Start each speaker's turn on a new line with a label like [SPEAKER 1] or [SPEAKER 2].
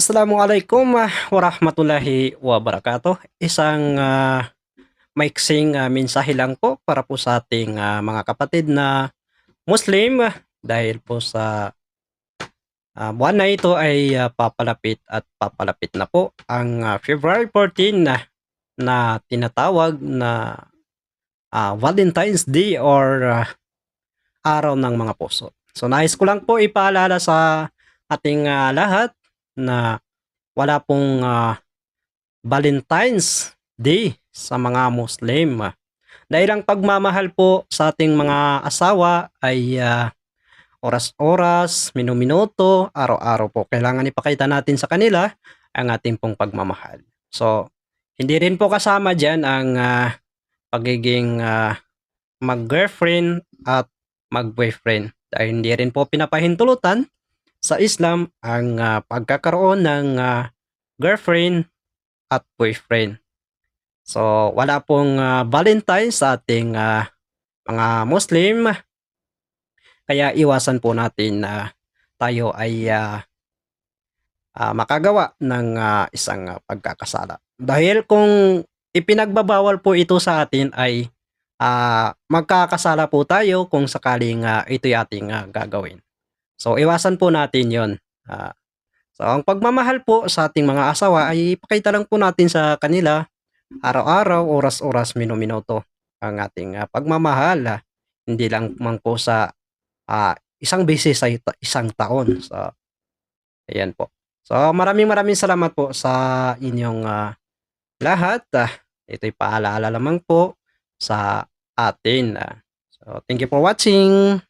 [SPEAKER 1] Assalamualaikum ah, warahmatullahi wabarakatuh. Isang ah, maiksing ah, mensahe lang po para po sa ating ah, mga kapatid na Muslim ah, dahil po sa ah, buwan na ito ay ah, papalapit at papalapit na po ang ah, February 14 na, na tinatawag na ah, Valentine's Day or ah, Araw ng mga Puso. So nais ko lang po ipaalala sa ating ah, lahat na wala pong ah, Valentine's Day sa mga Muslim. Dahil ang pagmamahal po sa ating mga asawa ay ah, oras-oras, minuminuto, araw-araw po. Kailangan ipakita natin sa kanila ang ating pong pagmamahal. So, hindi rin po kasama dyan ang ah, pagiging ah, mag-girlfriend at mag-boyfriend. Dahil hindi rin po pinapahintulutan sa Islam ang ah, pagkakaroon ng ah, girlfriend at boyfriend. So, wala pong ah, Valentine sa ating ah, mga Muslim. Kaya iwasan po natin na tayo ay ah, ah, makagawa ng ah, isang ah, pagkakasala. Dahil kung ipinagbabawal po ito sa atin ay ah, magkakasala po tayo kung sakaling ah, ito'y ating ah, gagawin. So, iwasan po natin yon. Ah, so, ang pagmamahal po sa ating mga asawa ay ipakita lang po natin sa kanila araw-araw, oras-oras, minuminuto ang ating ah, pagmamahal. ah. hindi lang man po sa ah, isang beses sa isang taon. So, ayan po. So, maraming maraming salamat po sa inyong ah, lahat. Ah, ito'y paalaala lamang po sa atin. ah. So, thank you for watching.